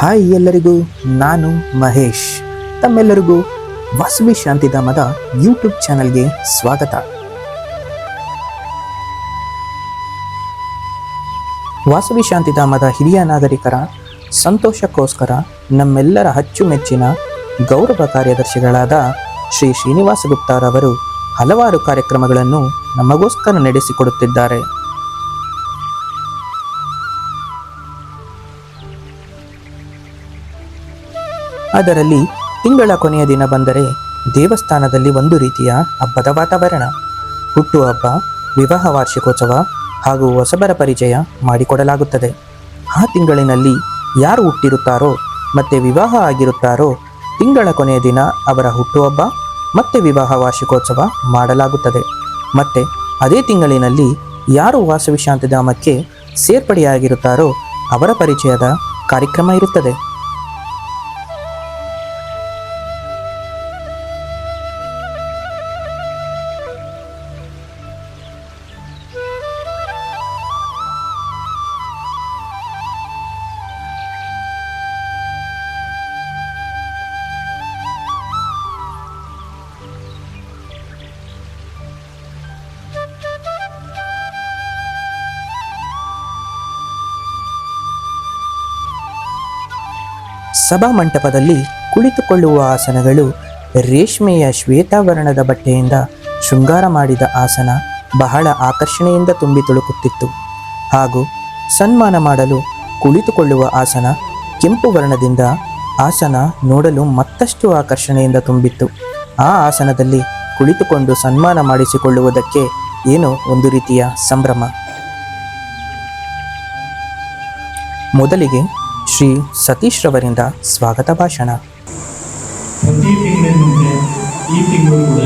Hi ಎಲ್ಲರಿಗೂ, ನಾನು ಮಹೇಶ್. ತಮ್ಮೆಲ್ಲರಿಗೂ ವಾಸವಿ ಶಾಂತಿಧಾಮದ ಯೂಟ್ಯೂಬ್ ಚಾನಲ್ಗೆ ಸ್ವಾಗತ. ವಾಸವಿ ಶಾಂತಿಧಾಮದ ಹಿರಿಯ ನಾಗರಿಕರ ಸಂತೋಷಕ್ಕೋಸ್ಕರ ನಮ್ಮೆಲ್ಲರ ಅಚ್ಚುಮೆಚ್ಚಿನ ಗೌರವ ಕಾರ್ಯದರ್ಶಿಗಳಾದ ಶ್ರೀ ಶ್ರೀನಿವಾಸ ಗುಪ್ತಾರವರು ಹಲವಾರು ಕಾರ್ಯಕ್ರಮಗಳನ್ನು ನಮಗೋಸ್ಕರ ನಡೆಸಿಕೊಡುತ್ತಿದ್ದಾರೆ. ಅದರಲ್ಲಿ ತಿಂಗಳ ಕೊನೆಯ ದಿನ ಬಂದರೆ ದೇವಸ್ಥಾನದಲ್ಲಿ ಒಂದು ರೀತಿಯ ಹಬ್ಬದ ವಾತಾವರಣ. ಹುಟ್ಟುಹಬ್ಬ ವಿವಾಹ ವಾರ್ಷಿಕೋತ್ಸವ ಹಾಗೂ ಹೊಸಬರ ಪರಿಚಯ ಮಾಡಿಕೊಡಲಾಗುತ್ತದೆ. ಆ ತಿಂಗಳಿನಲ್ಲಿ ಯಾರು ಹುಟ್ಟಿರುತ್ತಾರೋ ಮತ್ತೆ ವಿವಾಹ ಆಗಿರುತ್ತಾರೋ ತಿಂಗಳ ಕೊನೆಯ ದಿನ ಅವರ ಹುಟ್ಟುಹಬ್ಬ ಮತ್ತೆ ವಿವಾಹ ವಾರ್ಷಿಕೋತ್ಸವ ಮಾಡಲಾಗುತ್ತದೆ. ಮತ್ತೆ ಅದೇ ತಿಂಗಳಿನಲ್ಲಿ ಯಾರು ವಾಸವಿ ಧಾಮಕ್ಕೆ ಸೇರ್ಪಡೆಯಾಗಿರುತ್ತಾರೋ ಅವರ ಪರಿಚಯದ ಕಾರ್ಯಕ್ರಮ ಇರುತ್ತದೆ. ಸಭಾ ಮಂಟಪದಲ್ಲಿ ಕುಳಿತುಕೊಳ್ಳುವ ಆಸನಗಳು ರೇಷ್ಮೆಯ ಶ್ವೇತಾವರಣದ ಬಟ್ಟೆಯಿಂದ ಶೃಂಗಾರ ಮಾಡಿದ ಆಸನ ಬಹಳ ಆಕರ್ಷಣೆಯಿಂದ ತುಂಬಿ ತುಳುಕುತ್ತಿತ್ತು. ಹಾಗೂ ಸನ್ಮಾನ ಮಾಡಲು ಕುಳಿತುಕೊಳ್ಳುವ ಆಸನ ಕೆಂಪು ವರ್ಣದಿಂದ ಆಸನ ನೋಡಲು ಮತ್ತಷ್ಟು ಆಕರ್ಷಣೆಯಿಂದ ತುಂಬಿತ್ತು. ಆ ಆಸನದಲ್ಲಿ ಕುಳಿತುಕೊಂಡು ಸನ್ಮಾನ ಮಾಡಿಸಿಕೊಳ್ಳುವುದಕ್ಕೆ ಏನೋ ಒಂದು ರೀತಿಯ ಸಂಭ್ರಮ? ಮೊದಲಿಗೆ ಶ್ರೀ ಸತೀಶ್ ರವರಿಂದ ಸ್ವಾಗತ ಭಾಷಣ. ಪ್ರತಿ ತಿಂಗಳಿನಂತೆ ಈ ತಿಂಗಳು ಕೂಡ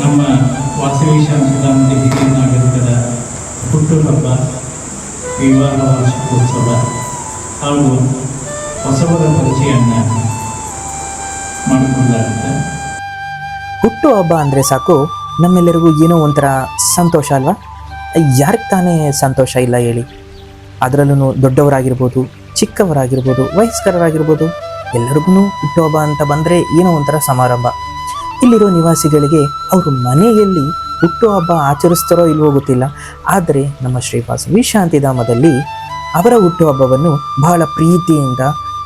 ನಮ್ಮ ವಾಸವಿ ಶಾಂತಿಧಾಮದ ಹಿರಿಯ ನಾಗರಿಕರ ಹುಟ್ಟುಹಬ್ಬ ವಿವಾಹ ವಾರ್ಷಿಕೋತ್ಸವ ಹಾಗೂ ಹೊಸವರ ಪರಿಚಯವನ್ನು ಮಾಡಿಕೊಂಡಾಗುತ್ತೆ ಹುಟ್ಟು ಹಬ್ಬ ಅಂದರೆ ಸಾಕು ನಮ್ಮೆಲ್ಲರಿಗೂ ಏನೋ ಒಂಥರ ಸಂತೋಷ ಅಲ್ವಾ? ಯಾರಿಗೆ ತಾನೇ ಸಂತೋಷ ಇಲ್ಲ ಹೇಳಿ. ಅದರಲ್ಲೂ ದೊಡ್ಡವರಾಗಿರ್ಬೋದು, ಚಿಕ್ಕವರಾಗಿರ್ಬೋದು, ವಯಸ್ಕರರಾಗಿರ್ಬೋದು, ಎಲ್ಲರಿಗೂ ಹುಟ್ಟುಹಬ್ಬ ಅಂತ ಬಂದರೆ ಏನೋ ಒಂಥರ ಸಮಾರಂಭ. ಇಲ್ಲಿರೋ ನಿವಾಸಿಗಳಿಗೆ ಅವರು ಮನೆಯಲ್ಲಿ ಹುಟ್ಟುಹಬ್ಬ ಆಚರಿಸ್ತಾರೋ ಇಲ್ವೋ ಗೊತ್ತಿಲ್ಲ. ಆದರೆ ನಮ್ಮ ಶ್ರೀ ವಿಶ್ರಾಂತಿಧಾಮದಲ್ಲಿ ಅವರ ಹುಟ್ಟುಹಬ್ಬವನ್ನು ಬಹಳ ಪ್ರೀತಿಯಿಂದ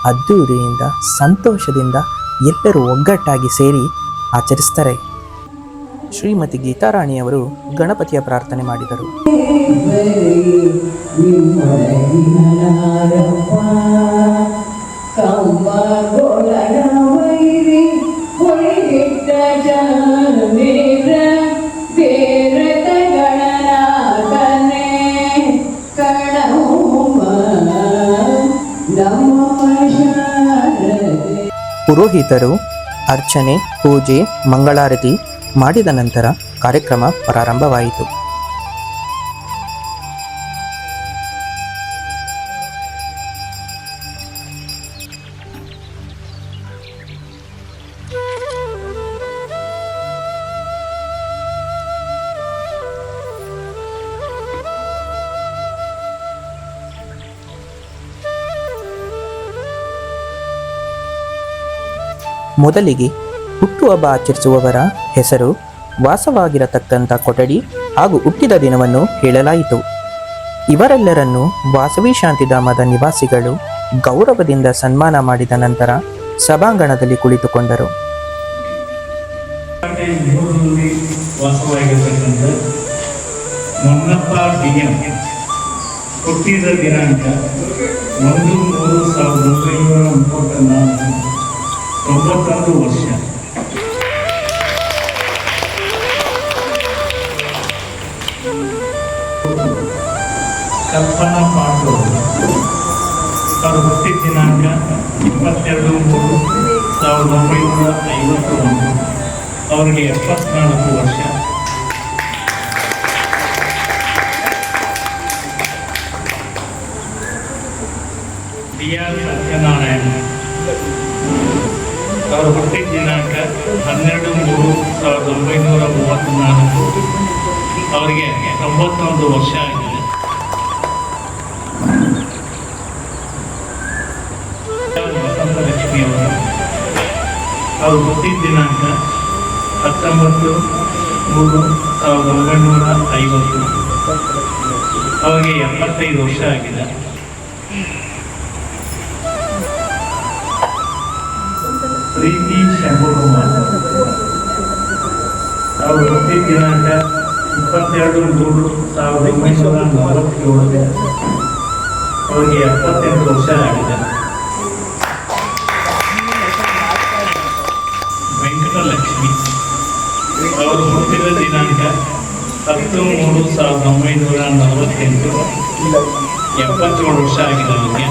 ಅದ್ದೂರಿಯಿಂದ ಸಂತೋಷದಿಂದ ಎಲ್ಲರೂ ಒಗ್ಗಟ್ಟಾಗಿ ಸೇರಿ ಆಚರಿಸ್ತಾರೆ. ಶ್ರೀಮತಿ ಗೀತಾರಾಣಿಯವರು ಗಣಪತಿಯ ಪ್ರಾರ್ಥನೆ ಮಾಡಿದರು. ಪುರೋಹಿತರು ಅರ್ಚನೆ ಪೂಜೆ ಮಂಗಳಾರತಿ ಮಾಡಿದ ನಂತರ ಕಾರ್ಯಕ್ರಮ ಪ್ರಾರಂಭವಾಯಿತು. ಮೊದಲಿಗೆ ಹುಟ್ಟುಹಬ್ಬ ಆಚರಿಸುವವರ ಹೆಸರು ವಾಸವಾಗಿರತಕ್ಕಂಥ ಕೊಠಡಿ ಹಾಗೂ ಹುಟ್ಟಿದ ದಿನವನ್ನು ಹೇಳಲಾಯಿತು. ಇವರೆಲ್ಲರನ್ನು ವಾಸವಿ ಶಾಂತಿಧಾಮದ ನಿವಾಸಿಗಳು ಗೌರವದಿಂದ ಸನ್ಮಾನ ಮಾಡಿದ ನಂತರ ಸಭಾಂಗಣದಲ್ಲಿ ಕುಳಿತುಕೊಂಡರು. ಹುಟ್ಟಿದ ದಿನಾಂಕ ಒಂದು ಮೂರು ಸಾವಿರದ ಒಂಬೈನೂರ ಮೂವತ್ತ ನಾಲ್ಕು ತೊಂಬತ್ತೊಂದು ವರ್ಷ ಕಲ್ಪನಾ ಪಾಟೋಲ್ ಅವರು ಹುಟ್ಟಿದ ದಿನಾಂಕ ಇಪ್ಪತ್ತೆರಡು ಮೂರು ಸಾವಿರದ ಒಂಬೈನೂರ ಐವತ್ತು ಒಂದು ಅವರಿಗೆ ಎಪ್ಪತ್ನಾಲ್ಕು ವರ್ಷ ಡಿ ಆರ್ ಸತ್ಯನಾರಾಯಣ ಅವರು ಹುಟ್ಟಿದ ದಿನಾಂಕ ಹನ್ನೆರಡು, ಮೂರು, ಸಾವಿರದ ಒಂಬೈನೂರ ಮೂವತ್ತ್ನಾಲ್ಕು. ಅವರಿಗೆ ತೊಂಬತ್ತೊಂದು ವರ್ಷ ಆಗಿದೆ. ವಸಂತ ಲಕ್ಷ್ಮಿಯವರು ಅವರು ಹುಟ್ಟಿದ ದಿನಾಂಕ ಹತ್ತೊಂಬತ್ತು, ಮೂರು, ಸಾವಿರದ ಒಂಬೈನೂರ ಐವತ್ತು. ಅವರಿಗೆ ಎಪ್ಪತ್ತೈದು ವರ್ಷ ಆಗಿದೆ. ಪ್ರೀತಿ ಶಂಭುಕುಮಾರ್ ತಾವು ಹುಟ್ಟಿದ ದಿನಾಂಕ ಇಪ್ಪತ್ತೆರಡು ಮೂರು ಸಾವಿರದ ಒಂಬೈನೂರ ನಲವತ್ತೇಳು ಅವರಿಗೆ ಎಪ್ಪತ್ತೆಂಟು ವರ್ಷ ಆಗಿದೆ. ವೆಂಕಟಲಕ್ಷ್ಮಿ ಅವರು ಹುಟ್ಟಿದ ದಿನಾಂಕ ಹತ್ತು ಮೂರು ಸಾವಿರದ ಒಂಬೈನೂರ ನಲವತ್ತೆಂಟು. ಎಪ್ಪತ್ತೇಳು ವರ್ಷ ಆಗಿದೆ ಅವರಿಗೆ.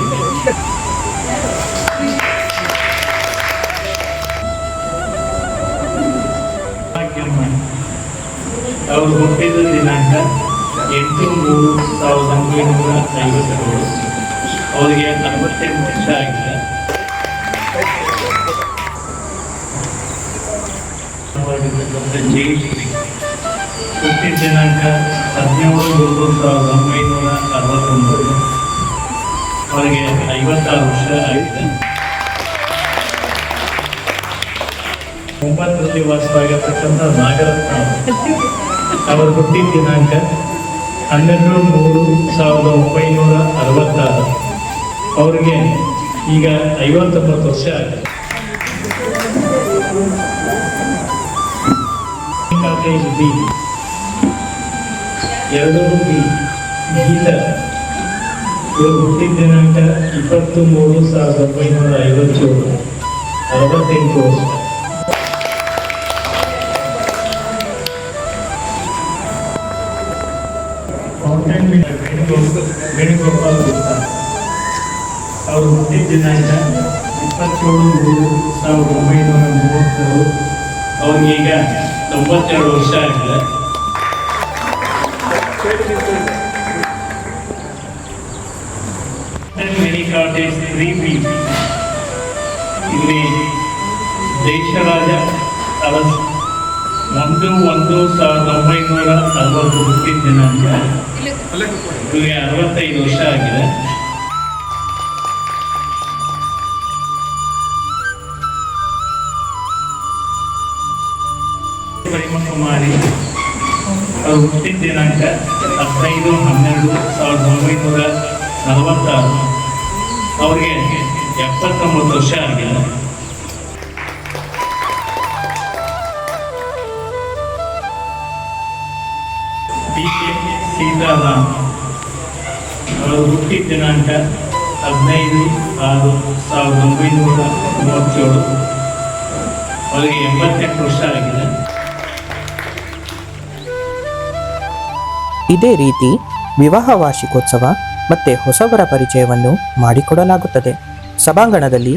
ಅವರು ಹುಟ್ಟಿದ ದಿನಾಂಕ ಎಂಟು ಮೂರು ಸಾವಿರದ ಒಂಬೈನೂರ ಐವತ್ತೇಳು. ಅವರಿಗೆ ಅರವತ್ತೆಂಟು ವರ್ಷ ಜಯಶ್ರೀ ಹುಟ್ಟಿದ ದಿನಾಂಕ ಹದಿನೇಳು ಮೂರು ಸಾವಿರದ ಒಂಬೈನೂರ ಅರವತ್ತೊಂಬತ್ತು. ಅವರಿಗೆ ಐವತ್ತಾರು ವರ್ಷ ಆಗಿದೆ. ಮುಂಬತ್ತರಲ್ಲಿ ವಾಸವಾಗಿರ್ತಕ್ಕಂಥ ನಾಗರತ್ನ ಅವರು. ಹುಟ್ಟಿದ ದಿನಾಂಕ ಹನ್ನೆರಡು ಮೂರು ಸಾವಿರದ ಒಂಬೈನೂರ ಅರವತ್ತಾರು. ಅವರಿಗೆ ಈಗ ಐವತ್ತೊಂಬತ್ತು ವರ್ಷ ಆಗಿದೆ. ಬಿ ಎರಡು ಬಿ ಗೀತ. ಇವರು ಹುಟ್ಟಿದ ದಿನಾಂಕ ಇಪ್ಪತ್ತು ಮೂರು ಸಾವಿರದ ಒಂಬೈನೂರ ಐವತ್ತೇಳು, ಅರವತ್ತೆಂಟು ವರ್ಷ. ವೇಣುಗೋಪಾಲ್ ವೇಣುಗೋಪಾಲ್ ಗುಪ್ತಾ ಅವರು ಹುಟ್ಟಿದ ದಿನಾಂಕ ಇಪ್ಪತ್ತೇಳು ಮೂರು ಸಾವಿರದ ಒಂಬೈನೂರ ಮೂವತ್ತೇಳು ಅವ್ರಿಗೀಗ ತೊಂಬತ್ತೆರಡು ವರ್ಷ ಆಗಿದೆ ಮೆನಿ ಕಾಟೇಜ್ ತ್ರೀ ಬಿ ಇಲ್ಲಿ ದೇಶರಾಜ ಅರಸ್ ಒಂದು ಒಂದು ಸಾವಿರದ ಒಂಬೈನೂರ ಅರವತ್ತು ಹುಟ್ಟಿದ ದಿನಾಂಕ ಅರವತ್ತೈದು ವರ್ಷ ಆಗಿದೆ. ಕುಮಾರಿ ಅವರು ಹುಟ್ಟಿದ ದಿನಾಂಕ ಹದಿನೈದು, ಹನ್ನೆರಡು, ಸಾವಿರದ ಒಂಬೈನೂರ ನಲವತ್ತಾರು. ಅವರಿಗೆ ಎಪ್ಪತ್ತೊಂಬತ್ತು ವರ್ಷ ಆಗಿದೆ. ಸೀತಾರಾಮ್ ಅವರು ಹುಟ್ಟಿದ ದಿನಾಂಕ ಹದಿನೈದು ಆರು ಸಾವಿರದ ಒಂಬೈನೂರ ಮೂವತ್ತೇಳು. ಅವರಿಗೆ ಎಂಬತ್ತೆಂಟು ವರ್ಷ ಆಗಿದೆ. ಇದೇ ರೀತಿ ವಿವಾಹ ವಾರ್ಷಿಕೋತ್ಸವ ಮತ್ತೆ ಹೊಸಬರ ಪರಿಚಯವನ್ನು ಮಾಡಿಕೊಡಲಾಗುತ್ತದೆ. ಸಭಾಂಗಣದಲ್ಲಿ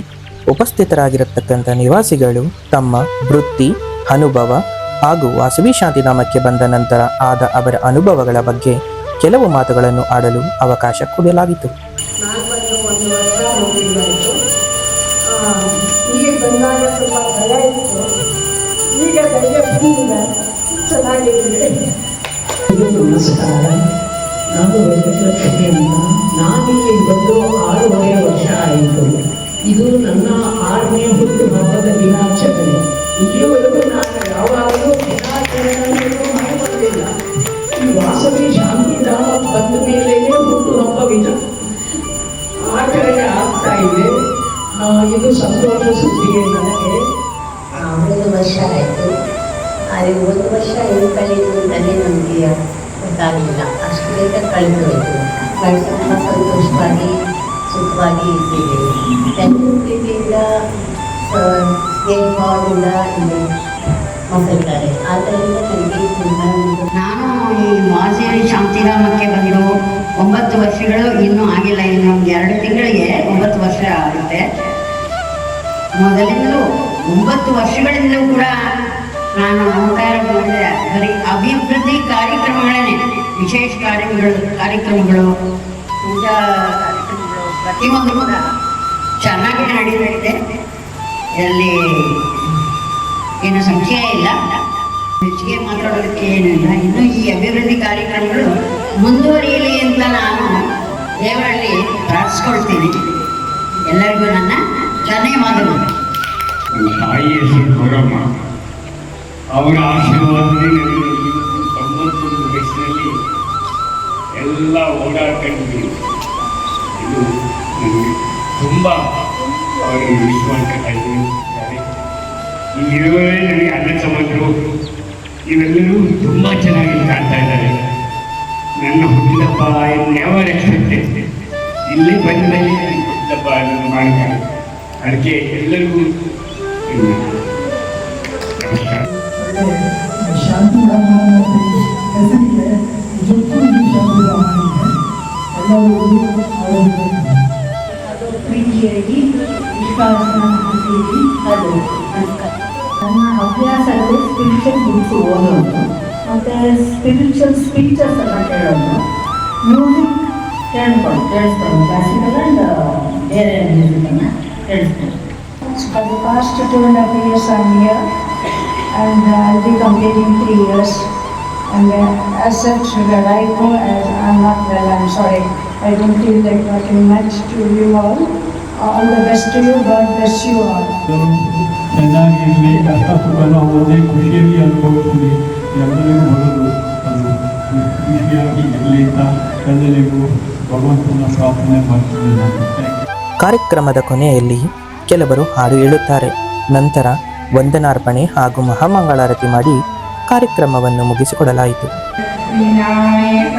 ಉಪಸ್ಥಿತರಾಗಿರತಕ್ಕಂಥ ನಿವಾಸಿಗಳು ತಮ್ಮ ವೃತ್ತಿ, ಅನುಭವ ಹಾಗೂ ವಾಸವಿ ಶಾಂತಿಧಾಮಕ್ಕೆ ಬಂದ ನಂತರ ಆದ ಅವರ ಅನುಭವಗಳ ಬಗ್ಗೆ ಕೆಲವು ಮಾತುಗಳನ್ನು ಆಡಲು ಅವಕಾಶ ಕೊಡಲಾಗಿತ್ತು. ಇದು ನನ್ನ ಆರನೇ ಹುಟ್ಟು ಹಬ್ಬದ ದಿನಾಚರಣೆ ಇಲ್ಲಿವರೆಗೂ ನಾನು ಯಾವಾಗಲೂ ದಿನಾಚರಣೆಯನ್ನು ಹಬ್ಬವಿದ ಆಚರಣೆ ಆಗ್ತಾ ಇದೆ ಇದು ಸಂತೋಷ ಸುದ್ದಿಯೇ ನನಗೆ ಒಂದು ವರ್ಷ ಆಯಿತು. ಆದರೆ ಒಂದು ವರ್ಷ ಏನು ಕಳೆಯಿತು ನನಗೆ ನಮಗೆ ಗೊತ್ತಾಗಲಿಲ್ಲ. ಅಷ್ಟು ಬೇಗ ಕಳೆದು ಹೋಯಿತು. ಬಟ್ ತುಂಬ ಸಂತೋಷವಾಗಿ ಸುಖವಾಗಿ ಇದ್ದೇವೆ. ಎಲ್ಲರೂ ಪ್ರೀತಿಯಿಂದ ಸ್ನೇಹಭಾವದಿಂದ ಇಲ್ಲಿ ಮಕ್ಕಳಿದ್ದಾರೆ. ಆದ್ದರಿಂದ ನನಗೆ ತುಂಬ ನಾನು ಈ ಮಾಜಿ ಶಾಂತಿರಾಮಕ್ಕೆ ಬಂದು ಒಂಬತ್ತು ವರ್ಷಗಳು ಇನ್ನೂ ಆಗಿಲ್ಲ. ಇನ್ನು ನಮ್ಗೆ ಎರಡು ತಿಂಗಳಿಗೆ ಒಂಬತ್ತು ವರ್ಷ ಆಗುತ್ತೆ. ಮೊದಲಿಂದಲೂ ಒಂಬತ್ತು ವರ್ಷಗಳಿಂದಲೂ ಕೂಡ ನಾನು ಅಹಂಕಾರ ಮಾಡಿದೆ. ಬರೀ ಅಭಿವೃದ್ಧಿ ಕಾರ್ಯಕ್ರಮಗಳೇ ವಿಶೇಷ ಕಾರ್ಯಗಳು, ಕಾರ್ಯಕ್ರಮಗಳು, ಪೂಜಾ ಕಾರ್ಯಕ್ರಮಗಳು ಪ್ರತಿಯೊಂದು ಕೂಡ ಚೆನ್ನಾಗಿ ನಡೀತಾ ಇದೆ ಏನು ಸಂಶಯ ಇಲ್ಲ. ಹೆಚ್ಚಿಗೆ ಮಾತಾಡೋದಕ್ಕೆ ಏನಿಲ್ಲ. ಇನ್ನು ಈ ಅಭಿವೃದ್ಧಿ ಕಾರ್ಯಕ್ರಮಗಳು ಮುಂದುವರಿಯಲಿ ಅಂತ ನಾನು ದೇವರಲ್ಲಿ ಪ್ರಾರ್ಥಿಸ್ಕೊಳ್ತೀನಿ. ಎಲ್ಲರಿಗೂ ನನ್ನ ಧನ್ಯವಾದಗಳು. ತಾಯಿ ಹೆಸರು ಗೌರಮ್ಮ. ಅವರ ಆಶೀರ್ವಾದ ನನಗೆ ಇವತ್ತು ತೊಂಬತ್ತೊಂದು ವಯಸ್ಸಿನಲ್ಲಿ ಎಲ್ಲ ಓಡಾಡ್ಕೊಂಡು ಇದು ನನಗೆ ತುಂಬ ಅವರಿಗೆ ವಿಶ್ವಾಸ ಈ ಇಲ್ಲಿರುವವರೇ ನನಗೆ ಅಣ್ಣ ತಮ್ಮಂದರು ಇವೆಲ್ಲರೂ ತುಂಬ ಚೆನ್ನಾಗಿ ಕಾಣ್ತಾ ಇದ್ದಾರೆ. ನನ್ನ ಹುಟ್ಟಿದಬ್ಬ ನೆವರ್ ಎಕ್ಸ್ಪೆಕ್ಟೆಡ್ ಇಲ್ಲಿ ಬಂದ ಅದನ್ನು ಮಾಡ್ತಾರೆ ಅದಕ್ಕೆ ಎಲ್ಲರಿಗೂ ಶಾಂತಿ ಹೆಸರಿಗೆ ನಿಜಕ್ಕೂ ಇದೆ ಎಲ್ಲರಿಗೂ ಅದು ಅದು ನನ್ನ ಹವ್ಯಾಸ ಅಂದರೆ ಸ್ಪಿರಿಚುವಲ್ ಬುಕ್ಸ್ ಓದೋದು ಮತ್ತು ಸ್ಪಿರಿಚುವಲ್ ಸ್ಪೀಚಸ್ ಎಲ್ಲ ಕೇಳೋದು ಮ್ಯೂಸಿಕ್ ಕೇಳ್ಕೊಂಡು ಕೇಳಿಸ್ಕೊಂಡು ಕ್ಲಾಸಿಕಲ್ ಆ್ಯಂಡ್ ಬೇರೆ ಮ್ಯೂಸಿಕನ್ನು ಕೇಳಿಸ್ಕೊಂಡು For the past two and a half years I'm here and uh, I'll be completing three years. And uh, as such, that I know as I'm not well, I'm sorry. I don't feel like talking much to you all. All the best to you, God bless you all. ಚೆನ್ನಾಗಿರಲಿ ಕಷ್ಟ ಸುಖನ ಓದಿ ಖುಷಿಯಾಗಿ ಅನುಭವಿಸಲಿ ಎಲ್ಲರಿಗೂ ಬರೋದು ಅದು ಖುಷಿಯಾಗಿ ಇರಲಿ ಅಂತ ಎಲ್ಲರಿಗೂ ಭಗವಂತನ ಪ್ರಾರ್ಥನೆ ಮಾಡ್ತೀನಿ ಕಾರ್ಯಕ್ರಮದ ಕೊನೆಯಲ್ಲಿ ಕೆಲವರು ಹಾಡು ಹೇಳುತ್ತಾರೆ. ನಂತರ ವಂದನಾರ್ಪಣೆ ಹಾಗೂ ಮಹಾಮಂಗಳಾರತಿ ಮಾಡಿ ಕಾರ್ಯಕ್ರಮವನ್ನು ಮುಗಿಸಿಕೊಡಲಾಯಿತು. Vinayaka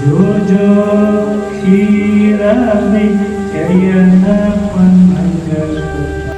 Jojo kirami kayana panmangasu